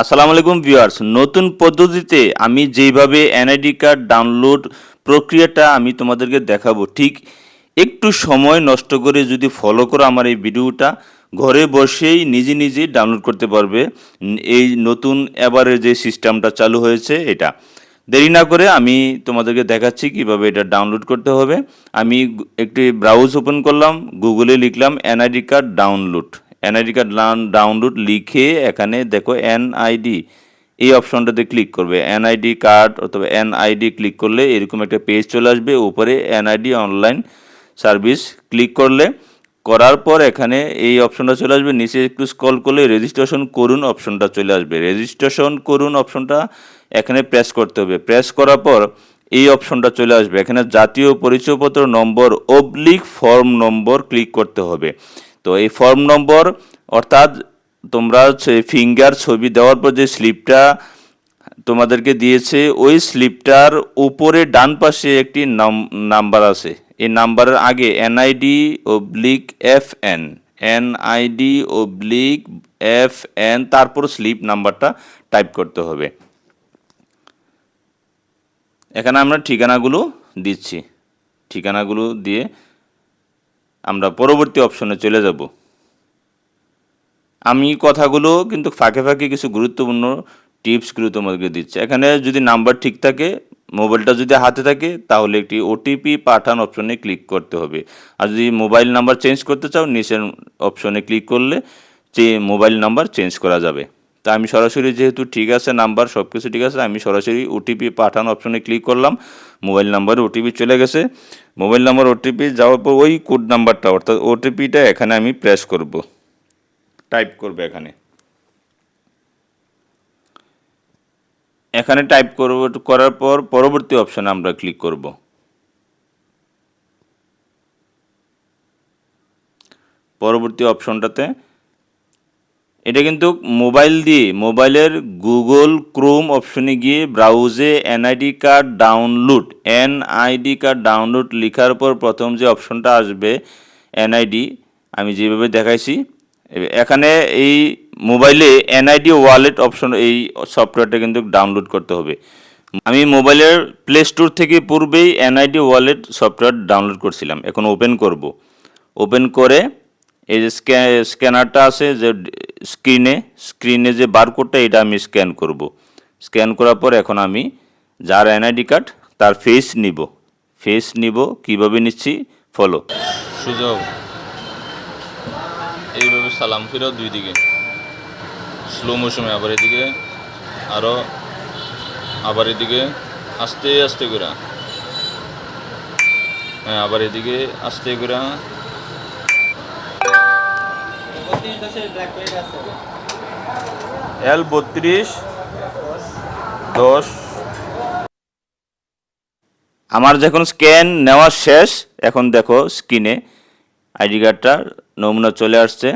আসসালামু আলাইকুম ভিউয়ার্স। নতুন পদ্ধতিতে আমি যেইভাবে এনআইডি কার্ড ডাউনলোড প্রক্রিয়াটা আমি তোমাদেরকে দেখাবো, ঠিক একটু সময় নষ্ট করে যদি ফলো করো আমার এই ভিডিওটা, ঘরে বসেই নিজে নিজে ডাউনলোড করতে পারবে। এই নতুন এবারে যে সিস্টেমটা চালু হয়েছে এটা। দেরি না করে আমি তোমাদেরকে দেখাচ্ছি কীভাবে এটা ডাউনলোড করতে হবে। আমি একটি ব্রাউজ ওপেন করলাম, গুগলে লিখলাম NID card download. NID card download লিখে এখানে দেখো এনআইডি, এই অপশনটাতে ক্লিক করবে। এনআইডি কার্ড অথবা এনআইডি ক্লিক করলে এরকম একটা পেজ চলে আসবে। উপরে এনআইডি অনলাইন সার্ভিস ক্লিক করলে, করার পর এখানে এই অপশনটা চলে আসবে। নিচে একটু স্ক্রল করলে রেজিস্ট্রেশন করুন অপশনটা চলে আসবে। রেজিস্ট্রেশন করুন অপশনটা এখানে প্রেস করতে হবে। প্রেস করার পর এই অপশনটা চলে আসবে। এখানে জাতীয় পরিচয়পত্র নম্বর অবলিক ফর্ম নম্বর ক্লিক করতে হবে। তো এই ফর্ম নম্বর অর্থাৎ তোমরা ফিঙ্গার ছবি দেওয়ার পর যে স্লিপটা তোমাদেরকে দিয়েছে, ওই স্লিপটার উপরে ডান পাশে একটি নাম্বার আছে। এই নাম্বারের আগে NID oblique F N NID oblique F N তারপর স্লিপ নাম্বারটা টাইপ করতে হবে। এখানে আমরা ঠিকানাগুলো দিচ্ছি। ঠিকানাগুলো দিয়ে আমরা পরবর্তী অপশনে চলে যাব। আমি কথাগুলো কিন্তু ফাঁকে ফাঁকে কিছু গুরুত্বপূর্ণ টিপসগুলো তোমাদেরকে দিচ্ছি। এখানে যদি নাম্বার ঠিক থাকে, মোবাইলটা যদি হাতে থাকে, তাহলে একটি ওটিপি পাঠান অপশনে ক্লিক করতে হবে। আর যদি মোবাইল নাম্বার চেঞ্জ করতে চাও, নিচের অপশনে ক্লিক করলে যে মোবাইল নাম্বার চেঞ্জ করা যাবে। তা আমি সরাসরি যেহেতু ঠিক আছে, নাম্বার সব কিছু ঠিক আছে, আমি সরাসরি ওটিপি পাঠান অপশনে ক্লিক করলাম। মোবাইল নাম্বারে ওটিপি চলে গেছে। মোবাইল নাম্বার ওটিপি যাওয়ার পর ওই কোড নাম্বারটা, অর্থাৎ ওটিপিটা এখানে আমি প্রেস করব। টাইপ করবে এখানে। এখানে টাইপ করব, করার পর পরবর্তী অপশনে আমরা ক্লিক করব। পরবর্তী অপশনটাতে এটা কিন্তু মোবাইল দিয়ে, মোবাইলের গুগল ক্রোম অপশনে গিয়ে ব্রাউজে NID card download, NID card download লেখার পর প্রথম যে অপশনটা আসবে, এনআইডি, আমি যেভাবে দেখাইছি, এখানে এই মোবাইলে এনআইডি ওয়ালেট অপশন, এই সফটওয়্যারটা কিন্তু ডাউনলোড করতে হবে। আমি মোবাইলের প্লে স্টোর থেকে পূর্বেই এনআইডি ওয়ালেট সফটওয়্যার ডাউনলোড করছিলাম, এখন ওপেন করব। ওপেন করে এই যে স্ক্যানারটা আছে যে স্ক্রিনে স্ক্রিনে যে বারকোডটা এটা আমি স্ক্যান করব। স্ক্যান করার পর এখন আমি যার এনআইডি কার্ড তার ফেস নিব। ফেস নিব, কীভাবে নিচ্ছি? ফলো সুযোগ। এইভাবে সালাম ফিরাও দুই দিকে। স্লো মোশনে আবার এদিকে আরও আবার এদিকে, আস্তে আস্তে করে। হ্যাঁ আবার এদিকে, আস্তে করে। এল বত্রিশ, দশ। আমার যখন স্ক্যান নেওয়া শেষ, এখন দেখো স্ক্রিনে আইডি কার্ডটার নমুনা চলে আসছে।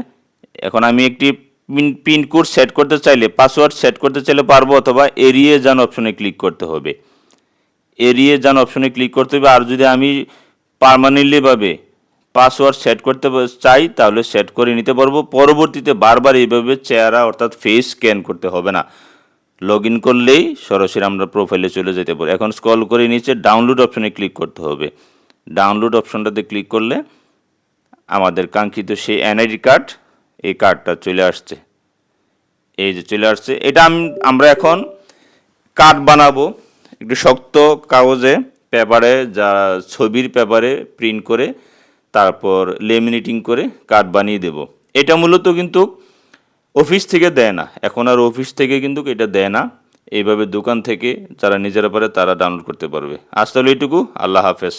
এখন আমি একটি পিন পিনকোড সেট করতে চাইলে পাসওয়ার্ড সেট করতে চাইলে পারব অথবা এড়িয়ে যান অপশনে ক্লিক করতে হবে। এড়িয়ে যান অপশনে ক্লিক করতে হবে। আর যদি আমি পারমানেন্টলিভাবে পাসওয়ার্ড সেট করতে চাই, তাহলে সেট করে নিতে পারব। পরবর্তীতে বারবার এইভাবে চেহারা অর্থাৎ ফেস স্ক্যান করতে হবে না। লগ ইন করলেই সরাসরি আমরা প্রোফাইলে চলে যেতে পারি। এখন স্ক্রল করে নিচে ডাউনলোড অপশনে ক্লিক করতে হবে। ডাউনলোড অপশনটাতে ক্লিক করলে আমাদের কাঙ্ক্ষিত সেই এনআইডি কার্ড এই কার্ডটা চলে আসছে। এই যে চলে আসছে, এটা আম- আমরা এখন কার্ড বানাবো। একটু শক্ত কাগজে পেপারে যা ছবির পেপারে প্রিন্ট করে তারপর লেমিনেটিং করে কার্ড বানিয়ে দেব। এটা মূলত কিন্তু অফিস থেকে দেয় না। এখন আর অফিস থেকে কিন্তু এটা দেয় না। এইভাবে দোকান থেকে যারা নিজেরা পারে তারা ডাউনলোড করতে পারবে। আজ তাহলে এটুকু আল্লাহ হাফেজ।